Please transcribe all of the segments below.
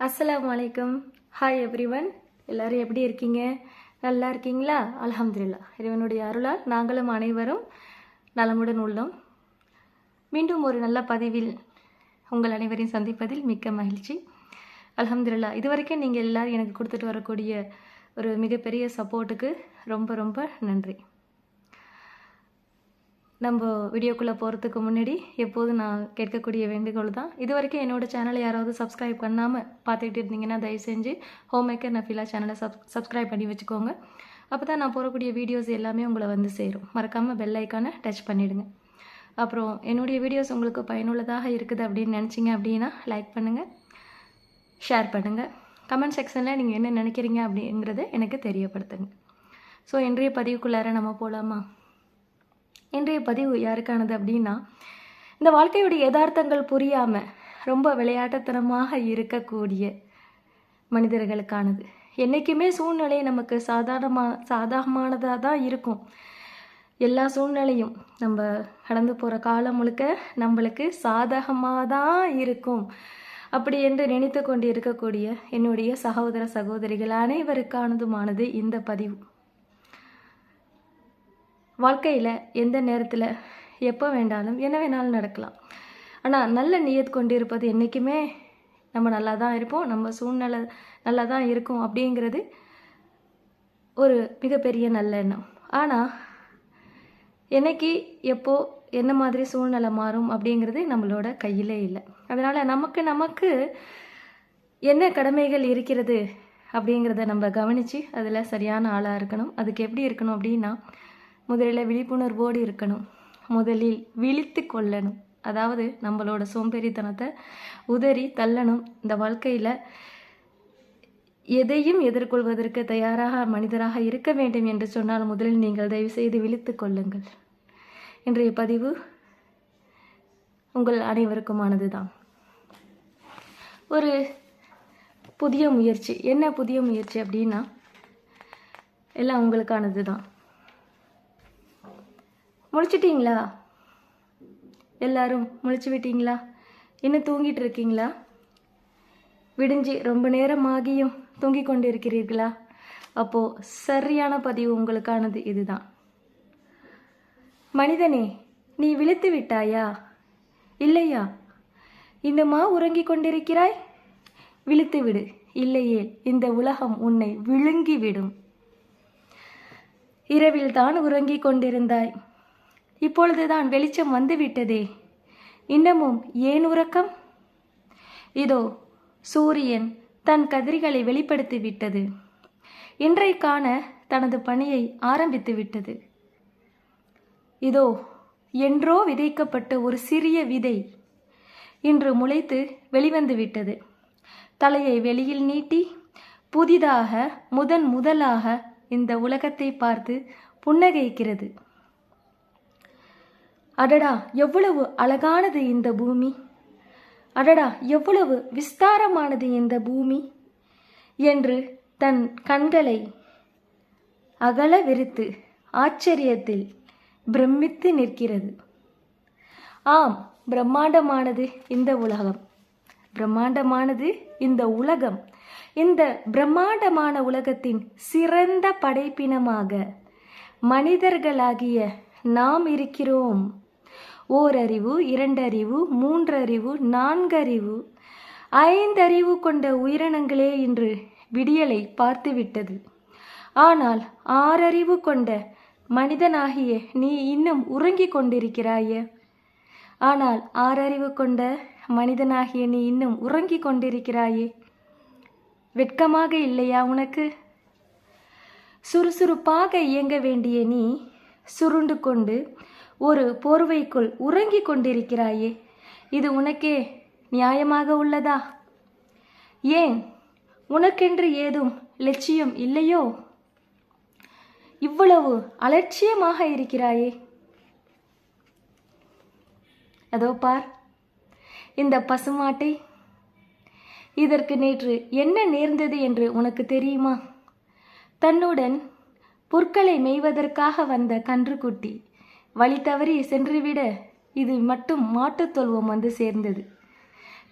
அஸ்ஸலாமு வலைக்கம் hi everyone எல்லோரும் எப்படி இருக்கீங்க? நல்லா இருக்கீங்களா? அலமதுல்லா இறைவனுடைய அருளால் நாங்களும் அனைவரும் நலமுடன் உள்ளோம். மீண்டும் ஒரு நல்ல பதிவில் உங்கள் அனைவரையும் சந்திப்பதில் மிக்க மகிழ்ச்சி. அலமதுல்லா இதுவரைக்கும் நீங்கள் எல்லோரும் எனக்கு கொடுத்துட்டு வரக்கூடிய ஒரு மிகப்பெரிய சப்போர்ட்டுக்கு ரொம்ப ரொம்ப நன்றி. நம்ம வீடியோக்குள்ளே போகிறதுக்கு முன்னாடி எப்போதும் நான் கேட்கக்கூடிய வேண்டுகோள் தான். இது வரைக்கும் என்னோடய சேனலை யாராவது சப்ஸ்கிரைப் பண்ணாமல் பார்த்துக்கிட்டு இருந்தீங்கன்னா தயவு செஞ்சு ஹோம் மேக்கர் நஃபிலா சேனலை சப் சப்ஸ்கிரைப் பண்ணி வச்சுக்கோங்க. அப்போ தான் நான் போடக்கூடிய வீடியோஸ் எல்லாமே உங்களை வந்து சேரும். மறக்காமல் பெல் ஐக்கானை டச் பண்ணிவிடுங்க அப்புறம் என்னுடைய வீடியோஸ் உங்களுக்கு பயனுள்ளதாக இருக்குது அப்படின்னு நினச்சிங்க அப்படின்னா லைக் பண்ணுங்கள் ஷேர் பண்ணுங்கள் கமெண்ட் செக்ஷனில் நீங்கள் என்ன நினைக்கிறீங்க அப்படிங்கிறத எனக்கு தெரியப்படுத்துங்க. ஸோ இன்றைய பதிவுக்குள்ளார நம்ம போகலாமா இன்றைய பதிவு யாருக்கானது அப்படின்னா இந்த வாழ்க்கையுடைய யதார்த்தங்கள் புரியாமல் ரொம்ப விளையாட்டுத்தனமாக இருக்கக்கூடிய மனிதர்களுக்கானது. என்றைக்குமே சூழ்நிலை நமக்கு சாதாரணமாக சாதகமானதாக தான் இருக்கும். எல்லா சூழ்நிலையும் நம்ம கடந்து போகிற காலம் முழுக்க நம்மளுக்கு சாதகமாக தான் இருக்கும். அப்படி என்று நினைத்து கொண்டு இருக்கக்கூடிய என்னுடைய சகோதர சகோதரிகள் அனைவருக்கானதுமானது இந்த பதிவு. வாழ்க்கையில் எந்த நேரத்தில் எப்போ வேண்டாலும் என்ன வேணாலும் நடக்கலாம். ஆனால் நல்ல நியத் கொண்டு இருப்பது என்றைக்குமே நம்ம நல்லா தான் இருப்போம். நம்ம சூழ்நிலை நல்லா தான் இருக்கும் அப்படிங்கிறது ஒரு மிகப்பெரிய நல்ல எண்ணம். ஆனால் என்னைக்கு எப்போ என்ன மாதிரி சூழ்நிலை மாறும் அப்படிங்கிறது நம்மளோட கையிலே இல்லை. அதனால் நமக்கு நமக்கு என்ன கடமைகள் இருக்கிறது அப்படிங்கிறத நம்ம கவனித்து அதில் சரியான ஆளாக இருக்கணும். அதுக்கு எப்படி இருக்கணும் அப்படின்னா முதலில் விழிப்புணர்வோடு இருக்கணும். முதலில் விழித்து கொள்ளணும். அதாவது நம்மளோட சோம்பேறித்தனத்தை உதறி தள்ளணும். இந்த வாழ்க்கையில் எதையும் எதிர்கொள்வதற்கு தயாராக மனிதராக இருக்க வேண்டும் என்று சொன்னால் முதலில் நீங்கள் தயவு செய்து விழித்து கொள்ளுங்கள். இன்றைய பதிவு உங்கள் அனைவருக்குமானது தான் ஒரு புதிய முயற்சி. என்ன புதிய முயற்சி அப்படின்னா எல்லாம் உங்களுக்கானது தான் முழிச்சிட்டிங்களா? எல்லாரும் முழிச்சு விட்டீங்களா? இன்னும் தூங்கிட்டு இருக்கீங்களா? விடிஞ்சு ரொம்ப நேரம் ஆகியும் தூங்கிக் கொண்டு இருக்கிறீர்களா அப்போது சரியான பதிவு உங்களுக்கானது இதுதான். மனிதனே நீ விழித்து விட்டாயா? இல்லையா? இன்னுமா உறங்கிக் கொண்டிருக்கிறாய்? விழித்து விடு. இல்லையே இந்த உலகம் உன்னை விழுங்கிவிடும். இரவில் தான் உறங்கிக் கொண்டிருந்தாய். இப்பொழுதுதான் வெளிச்சம் வந்துவிட்டதே. இன்னமும் ஏன் உறக்கம்? இதோ சூரியன் தன் கதிர்களை வெளிப்படுத்தி விட்டது. இன்றைக்கான தனது பணியை ஆரம்பித்து விட்டது. இதோ என்றோ விதைக்கப்பட்ட ஒரு சிறிய விதை இன்று முளைத்து வெளிவந்து விட்டது. தலையை வெளியில் நீட்டி புதிதாக முதன் முதலாக இந்த உலகத்தை பார்த்து புன்னகைக்கிறது. அடடா எவ்வளவு அழகானது இந்த பூமி. அடடா எவ்வளவு விஸ்தாரமானது இந்த பூமி என்று தன் கண்களை அகல விரித்து ஆச்சரியத்தில் பிரமித்து நிற்கிறது. ஆம் பிரம்மாண்டமானது இந்த உலகம். பிரம்மாண்டமானது இந்த உலகம். இந்த பிரம்மாண்டமான உலகத்தின் சிறந்த படைப்பினமாக மனிதர்களாகிய நாம் இருக்கிறோம். ஓரறிவு இரண்டறிவு மூன்றறிவு நான்கறிவு. ஐந்தறிவு கொண்ட உயிரினங்களே இன்று விடியலை பார்த்துவிட்டது. ஆனால் ஆறறிவு கொண்ட மனிதனாகிய நீ இன்னும் உறங்கிக் கொண்டிருக்கிறாயே. ஆனால் ஆறறிவு கொண்ட மனிதனாகிய நீ இன்னும் உறங்கிக் கொண்டிருக்கிறாயே. வெட்கமாக இல்லையா உனக்கு? சுறுசுறுப்பாக இயங்க வேண்டிய நீ சுருண்டு கொண்டு ஒரு போர்வைக்குள் உறங்கிக் கொண்டிருக்கிறாயே. இது உனக்கே நியாயமாக உள்ளதா? ஏன்? உனக்கென்று ஏதும் லட்சியம் இல்லையோ? இவ்வளவு அலட்சியமாக இருக்கிறாயே. அதோ பார் இந்த பசுமாட்டை. இதற்கு நேற்று என்ன நேர்ந்தது என்று உனக்கு தெரியுமா? தன்னுடன் புற்களை மேய்வதற்காக வந்த கன்றுக்குட்டி வழி தவறி சென்றுவிட இது மட்டும் மாட்டுத் தொல்வம் வந்து சேர்ந்தது.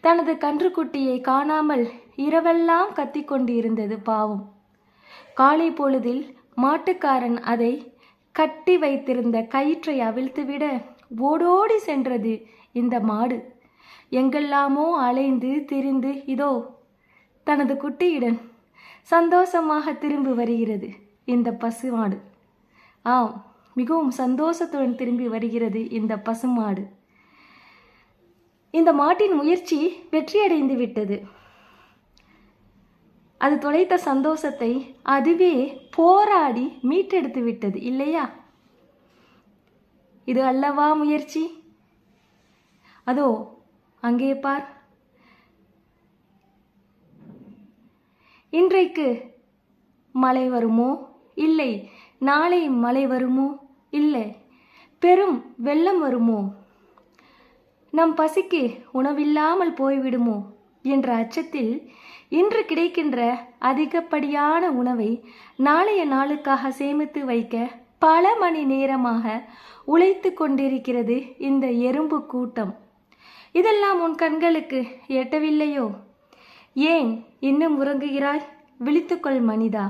தனது கன்றுக்குட்டியை காணாமல் இரவெல்லாம் கத்திக் இருந்தது பாவம். காலை பொழுதில் மாட்டுக்காரன் அதை கட்டி வைத்திருந்த கயிற்றை அவிழ்த்துவிட ஓடோடி சென்றது இந்த மாடு. எங்கெல்லாமோ அலைந்து திரிந்து இதோ தனது குட்டியுடன் சந்தோஷமாக திரும்பி வருகிறது இந்த பசுமாடு. ஆம் மிகவும் சந்தோஷத்துடன் திரும்பி வருகிறது இந்த பசுமாடு. இந்த மாட்டின் முயற்சி வெற்றியடைந்து விட்டது. அது தொலைத்த சந்தோஷத்தை அதுவே போராடி மீட்டெடுத்து விட்டது இல்லையா? இது அல்லவா முயற்சி? அதோ அங்கே பார். இன்றைக்கு மழை வருமோ? இல்லை நாளை மழை வருமோ? இல்லை பெரும் வெள்ளம் வருமோ? நம் பசிக்கு உணவில்லாமல் போய்விடுமோ? என்ற அச்சத்தில் இன்று கிடைக்கின்ற அதிகப்படியான உணவை நாளைய நாளுக்காக சேமித்து வைக்க பல மணி நேரமாக உழைத்து கொண்டிருக்கிறது இந்த எறும்பு கூட்டம். இதெல்லாம் உன் கண்களுக்கு எட்டவில்லையோ? ஏன் இன்னும் உறங்குகிறாய்? விழித்துக்கொள் மனிதா.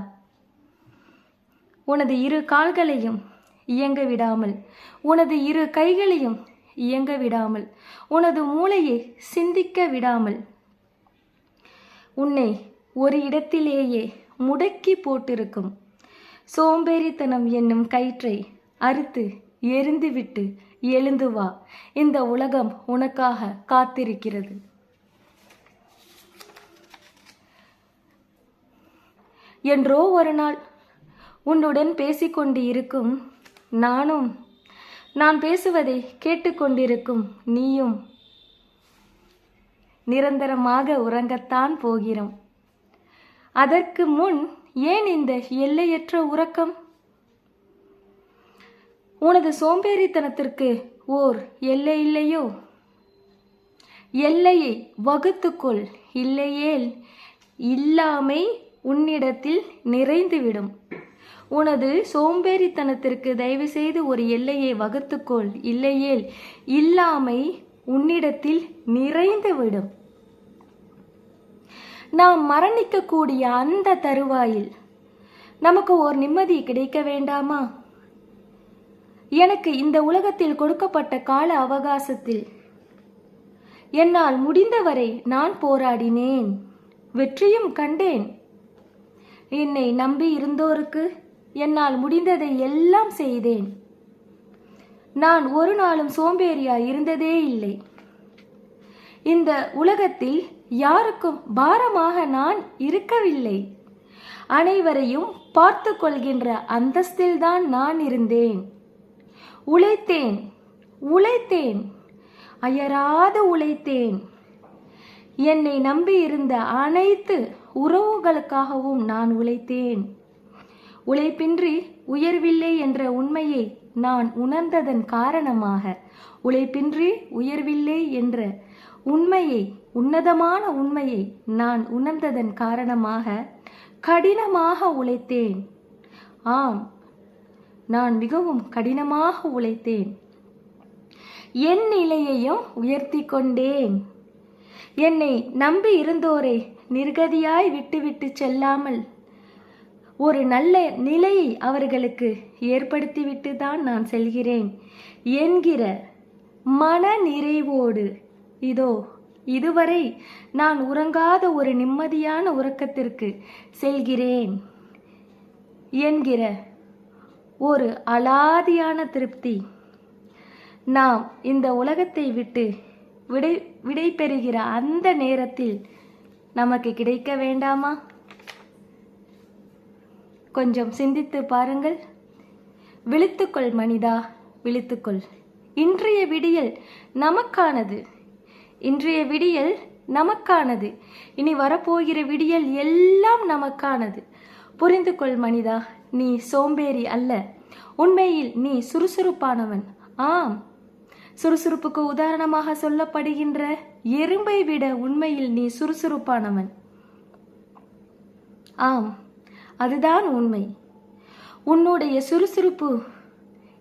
உனது இரு கால்களையும் இயங்க விடாமல். உனது இரு கைகளையும் இயங்க விடாமல். உனது மூளையை சிந்திக்க விடாமல். உன்னை ஒரு இடத்திலேயே முடக்கி போட்டிருக்கும். சோம்பேறித்தனம் என்னும் கயிற்றை அறுத்து எரிந்துவிட்டு எழுந்து வா. இந்த உலகம் உனக்காக காத்திருக்கிறது. என்றோ ஒரு நாள் உன்னுடன் பேசிக்கொண்டு இருக்கும் நானும். நான் பேசுவதை கேட்டுக்கொண்டிருக்கும் நீயும் நிரந்தரமாக உறங்கத்தான் போகிறோம். அதற்கு முன் ஏன் இந்த எல்லையற்ற உறக்கம்? உனது சோம்பேறித்தனத்திற்கு ஓர் எல்லை இல்லையோ? எல்லையை வகுத்துக்கொள் இல்லையேல் இல்லாமை உன்னிடத்தில் நிறைந்துவிடும். உனது சோம்பேறித்தனத்திற்கு தயவு செய்து ஒரு எல்லையை வகுத்துக்கொள். இல்லையேல் இல்லாமை உன்னிடத்தில் நிறைந்துவிடும். நாம் மரணிக்கக்கூடிய அந்த தருவாயில் நமக்கு ஓர் நிம்மதி கிடைக்க வேண்டாமா? எனக்கு இந்த உலகத்தில் கொடுக்கப்பட்ட கால அவகாசத்தில் என்னால் முடிந்தவரை நான் போராடினேன். வெற்றியும் கண்டேன். என்னை நம்பி இருந்தோருக்கு என்னால் முடிந்ததை எல்லாம் செய்தேன். நான் ஒரு நாளும் சோம்பேறியா இருந்ததே இல்லை. இந்த உலகத்தில் யாருக்கும் பாரமாக நான் இருக்கவில்லை. அனைவரையும் பார்த்து கொள்கின்ற அந்தஸ்தில்தான் நான் இருந்தேன். உழைத்தேன் உழைத்தேன் அயராது உழைத்தேன். என்னை நம்பி இருந்த அனைத்து உறவுகளுக்காகவும் நான் உழைத்தேன். உழைப்பின்றி உயர்வில்லை என்ற உண்மையை நான் உணர்ந்ததன் காரணமாக உழைப்பின்றி உயர்வில்லை என்ற உண்மையை உன்னதமான உண்மையை நான் உணர்ந்ததன் காரணமாக கடினமாக உழைத்தேன். ஆம் நான் மிகவும் கடினமாக உழைத்தேன். என் நிலையையும் உயர்த்தி கொண்டேன். என்னை நம்பி இருந்தோரை நிர்கதியாய் விட்டுவிட்டு செல்லாமல் ஒரு நல்ல நிலையை அவர்களுக்கு ஏற்படுத்திவிட்டு தான் நான் செல்கிறேன் என்கிற மன நிறைவோடு இதோ இதுவரை நான் உறங்காத ஒரு நிம்மதியான உறக்கத்திற்கு செல்கிறேன் என்கிற ஒரு அலாதியான திருப்தி. நாம் இந்த உலகத்தை விட்டு விடை விடை பெறுகிற அந்த நேரத்தில் நமக்கு கிடைக்க வேண்டாமா? கொஞ்சம் சிந்தித்து பாருங்கள். விழித்துக்கொள் மனிதா விழித்துக்கொள். இன்றைய விடியல் நமக்கானது. இன்றைய விடியல் நமக்கானது. இனி வரப்போகிற விடியல் எல்லாம் நமக்கானது. புரிந்து கொள் மனிதா நீ சோம்பேறி அல்ல. உண்மையில் நீ சுறுசுறுப்பானவன். ஆம். சுறுசுறுப்புக்கு உதாரணமாக சொல்லப்படுகின்ற எறும்பை விட உண்மையில் நீ சுறுசுறுப்பானவன். ஆம். அதுதான் உண்மை. உன்னுடைய சுறுசுறுப்பு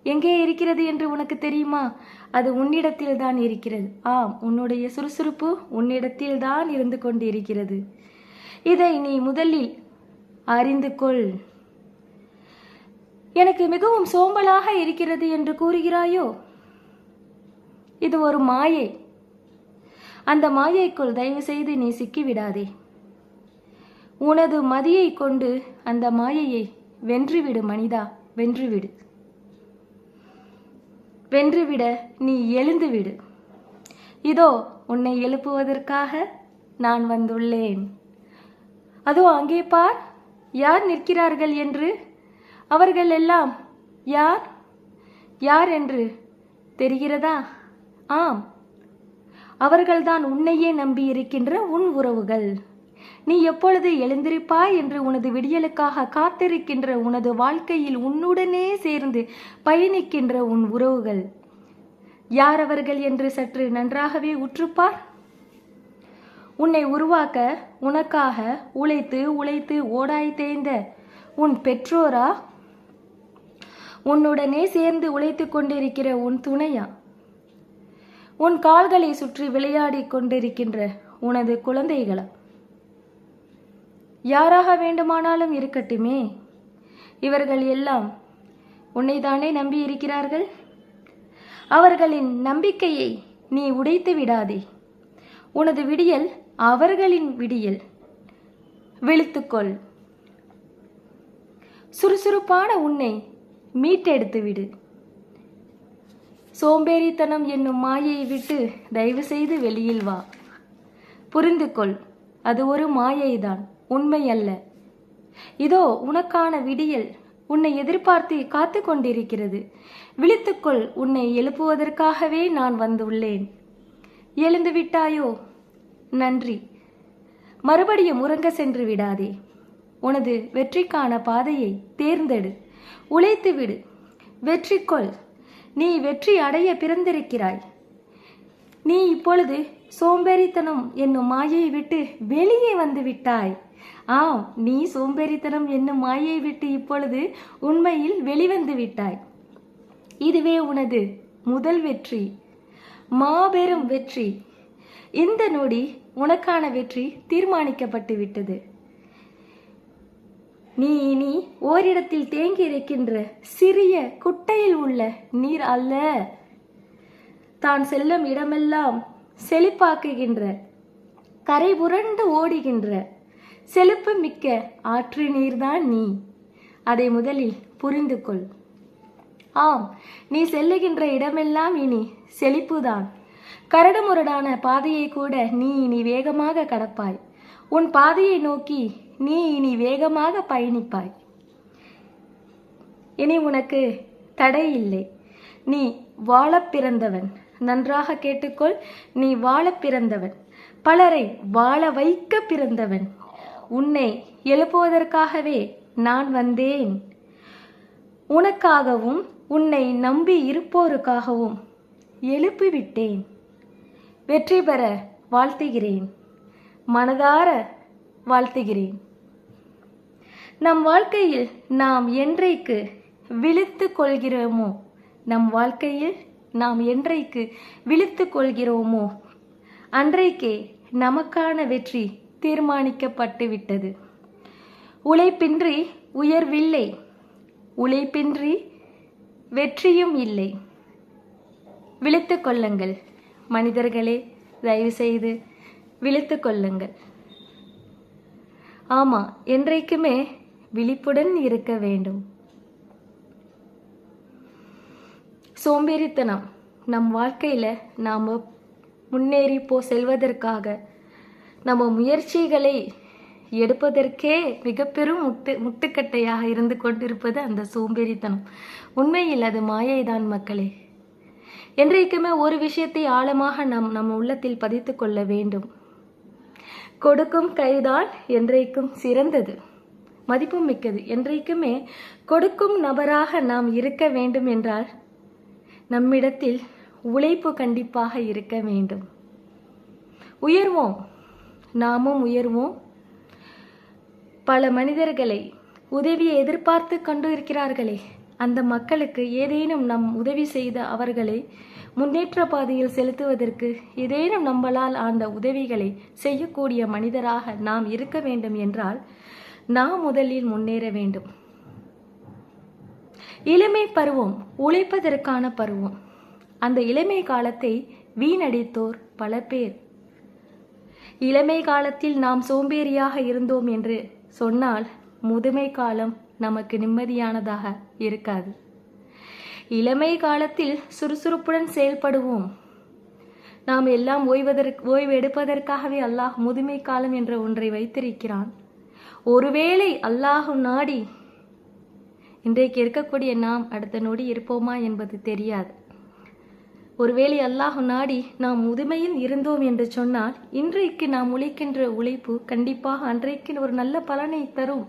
எங்கே இருக்கிறது என்று உனக்கு தெரியுமா? அது உன்னிடத்தில் தான் இருக்கிறது. ஆம் உன்னுடைய சுறுசுறுப்பு உன்னிடத்தில் தான் இருந்து கொண்டிருக்கிறது. இதை நீ முதலில் அறிந்து கொள். எனக்கு மிகவும் சோம்பலாக இருக்கிறது என்று கூறுகிறாயோ? இது ஒரு மாயை. அந்த மாயைக்குள் தயவு செய்து நீ சிக்கிவிடாதே. உனது மதியை கொண்டு அந்த மாயையை வென்றுவிடு மனிதா வென்றுவிடு. வென்றுவிட நீ எழுந்துவிடு. இதோ உன்னை எழுப்புவதற்காக நான் வந்துள்ளேன். அதோ அங்கே பார் யார் நிற்கிறார்கள் என்று? அவர்கள் எல்லாம் யார்? யார் என்று தெரிகிறதா? ஆம். அவர்கள்தான் உன்னையே நம்பி இருக்கின்ற உன் உறவுகள். நீ எப்பொழுது எழுந்திருப்பாய் என்று உனது விடியலுக்காக காத்திருக்கின்ற உனது வாழ்க்கையில் உன்னுடனே சேர்ந்து பயணிக்கின்ற உன் உறவுகள். யார் அவர்கள் என்று சற்று நன்றாகவே உற்றுப்பார்? உன்னை உருவாக்க உனக்காக உழைத்து உழைத்து ஓடாய் தேய்ந்த உன் பெற்றோரா? உன்னுடனே சேர்ந்து உழைத்து கொண்டிருக்கிற உன் துணையா? உன் கால்களை சுற்றி விளையாடிக் கொண்டிருக்கின்ற உனது குழந்தைகளா? யாராக வேண்டுமானாலும் இருக்கட்டுமே. இவர்கள் எல்லாம் உன்னைதானே நம்பி இருக்கிறார்கள் அவர்களின் நம்பிக்கையை நீ உடைத்து விடாதே. உனது விடியல் அவர்களின் விடியல். விழித்துக்கொள். சுறுசுறுப்பான உன்னை மீட்டெடுத்து விடு. சோம்பேறித்தனம் என்னும் மாயையை விட்டு தயவு செய்து வெளியில் வா. புரிந்து கொள் அது ஒரு மாயைதான். உண்மை அல்ல இதோ உனக்கான விடியல் உன்னை எதிர்பார்த்து காத்து கொண்டிருக்கிறது. விழித்துக்கொள் உன்னை எழுப்புவதற்காகவே நான் வந்துள்ளேன். எழுந்து விட்டாயோ? நன்றி. மறுபடியும் உறங்க சென்று விடாதே. உனது வெற்றிக்கான பாதையை தேர்ந்தெடு. உழைத்து விடு. வெற்றி கொள் நீ வெற்றி அடைய பிறந்திருக்கிறாய். நீ இப்பொழுது சோம்பேறித்தனம் என்னும் மாயை விட்டு வெளியே வந்து விட்டாய். ஆம் நீ சோம்பேறித்தனம் என்னும் மாயை விட்டு இப்பொழுது உண்மையில் வெளிவந்து விட்டாய். இதுவே உனது முதல் வெற்றி. மாபெரும் வெற்றி. இந்த நொடி உனக்கான வெற்றி தீர்மானிக்கப்பட்டு விட்டது. நீ இனி ஓரிடத்தில் தேங்கி இருக்கின்ற சிறிய குட்டையில் உள்ள நீர் அல்ல. தான் செல்லும் இடமெல்லாம் செழிப்பாக்குகின்ற கரை புரண்டு ஓடுகின்ற செழிப்பு மிக்க ஆற்று நீர்தான் நீ. அதை முதலில் புரிந்து கொள் ஆம் நீ செல்லுகின்ற இடமெல்லாம் இனி செழிப்புதான். கரடுமுரடான பாதையை கூட நீ இனி வேகமாக கடப்பாய். உன் பாதையை நோக்கி நீ இனி வேகமாக பயணிப்பாய். இனி உனக்கு தடை இல்லை. நீ வாழப் பிறந்தவன். நன்றாக கேட்டுக்கொள் நீ வாழப் பிறந்தவன். பலரை வாழ வைக்க பிறந்தவன். உன்னை எழுப்புவதற்காகவே நான் வந்தேன். உனக்காகவும் உன்னை நம்பி இருப்போருக்காகவும் எழுப்பிவிட்டேன். வெற்றி பெற வாழ்த்துகிறேன். மனதார வாழ்த்துகிறேன். நம் வாழ்க்கையில் நாம் என்றைக்கு விழித்து கொள்கிறோமோ நம் வாழ்க்கையில் நாம் என்றைக்கு விழித்து கொள்கிறோமோ அன்றைக்கே நமக்கான வெற்றி தீர்மானிக்கப்பட்டு விட்டது. உழைப்பின்றி உயர்வில்லை. உழைப்பின்றி வெற்றியும் இல்லை. விழித்து கொள்ளுங்கள். மனிதர்களே தயவு செய்து விழித்து கொள்ளுங்கள். ஆமாம் என்றைக்குமே விழிப்புடன் இருக்க வேண்டும். சோம்பேறித்தனம் நம் வாழ்க்கையில் நாம் முன்னேறி போ செல்வதற்காக நம்ம முயற்சிகளை எடுப்பதற்கே மிக பெரும் முட்டு முட்டுக்கட்டையாக இருந்து கொண்டிருப்பது அந்த சோம்பேறித்தனம். உண்மையில் அது மாயைதான் மக்களே. என்றைக்குமே ஒரு விஷயத்தை ஆழமாக நம் நம் உள்ளத்தில் பதித்து கொள்ள வேண்டும். கொடுக்கும் கைதான் என்றைக்கும் சிறந்தது. மதிப்பும் மிக்கது. என்றைக்குமே கொடுக்கும் நபராக நாம் இருக்க வேண்டும் என்றால் நம்மிடத்தில் உழைப்பு கண்டிப்பாக இருக்க வேண்டும். உயர்வோம். நாமும் உயர்வோம். பல மனிதர்களை உதவியை எதிர்பார்த்து கண்டு இருக்கிறார்களே. அந்த மக்களுக்கு ஏதேனும் நம் உதவி செய்த அவர்களை முன்னேற்ற பாதையில் செலுத்துவதற்கு ஏதேனும் நம்மளால் அந்த உதவிகளை செய்யக்கூடிய மனிதராக நாம் இருக்க வேண்டும் என்றால் நாம் முதலில் முன்னேற வேண்டும். இளமை பருவம் உழைப்பதற்கான பருவம். அந்த இளமை காலத்தை வீணடித்தோர் பல பேர் இளமை காலத்தில் நாம் சோம்பேறியாக இருந்தோம் என்று சொன்னால் முதுமை காலம் நமக்கு நிம்மதியானதாக இருக்காது. இளமை காலத்தில் சுறுசுறுப்புடன் செயல்படுவோம். நாம் எல்லாம் ஓய்வதற்கு ஓய்வு எடுப்பதற்காகவே அல்லாஹ் முதுமை காலம் என்ற ஒன்றை வைத்திருக்கிறான். ஒருவேளை அல்லாஹ் நாடி இன்றைக்கு இருக்கக்கூடிய நாம் அடுத்த நொடி இருப்போமா என்பது தெரியாது. ஒருவேளை அல்லாஹ் நாடி நாம் முதுமையில் இருந்தோம் என்று சொன்னால் இன்றைக்கு நாம் உழைக்கின்ற உழைப்பு கண்டிப்பாக அன்றைக்கு ஒரு நல்ல பலனை தரும்.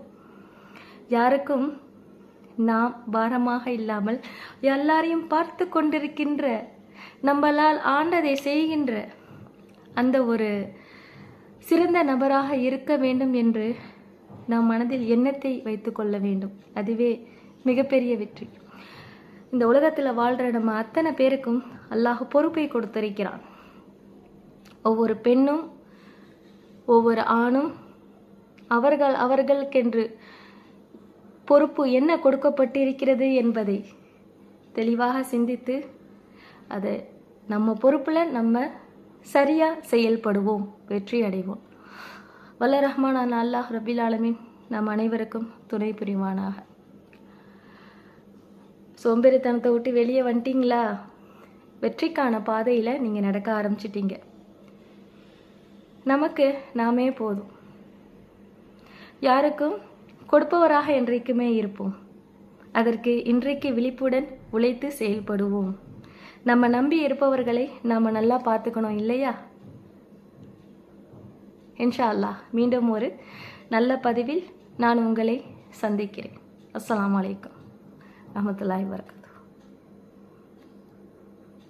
யாருக்கும் நாம் பாரமாக இல்லாமல் எல்லாரையும் பார்த்து கொண்டிருக்கின்ற நம்மளால் ஆண்டதை செய்கின்ற அந்த ஒரு சிறந்த நபராக இருக்க வேண்டும் என்று நாம் மனதில் எண்ணத்தை வைத்துக்கொள்ள வேண்டும். அதுவே மிகப்பெரிய வெற்றி. இந்த உலகத்தில் வாழ்கிற நம்ம அத்தனை பேருக்கும் அல்லாஹ் பொறுப்பை கொடுத்திருக்கிறான். ஒவ்வொரு பெண்ணும் ஒவ்வொரு ஆணும் அவர்கள் அவர்களுக்கென்று பொறுப்பு என்ன கொடுக்கப்பட்டிருக்கிறது என்பதை தெளிவாக சிந்தித்து அதை நம்ம பொறுப்பில் நம்ம சரியாக செயல்படுவோம் வெற்றி அடைவோம். வல்ல ரஹ்மானான அல்லாஹ் ரபில் ஆலமின் நம் அனைவருக்கும் துணை புரிவானாக. சோம்பேறித்தனத்தை விட்டு வெளியே வந்துட்டீங்களா? வெற்றிக்கான பாதையில் நீங்கள் நடக்க ஆரம்பிச்சிட்டீங்க. நமக்கு நாமே போதும். யாருக்கும் கொடுப்பவராக என்றைக்குமே இருப்போம். அதற்கு இன்றைக்கு விழிப்புடன் உழைத்து செயல்படுவோம். நம்ம நம்பி இருப்பவர்களை நாம் நல்லா பார்த்துக்கணும் இல்லையா? இன்ஷா அல்லாஹ் மீண்டும் ஒரு நல்ல பதிவில் நான் உங்களை சந்திக்கிறேன். அஸ்லாம் வலைக்கம் ரஹமத்துல்லாஹி வரகாத்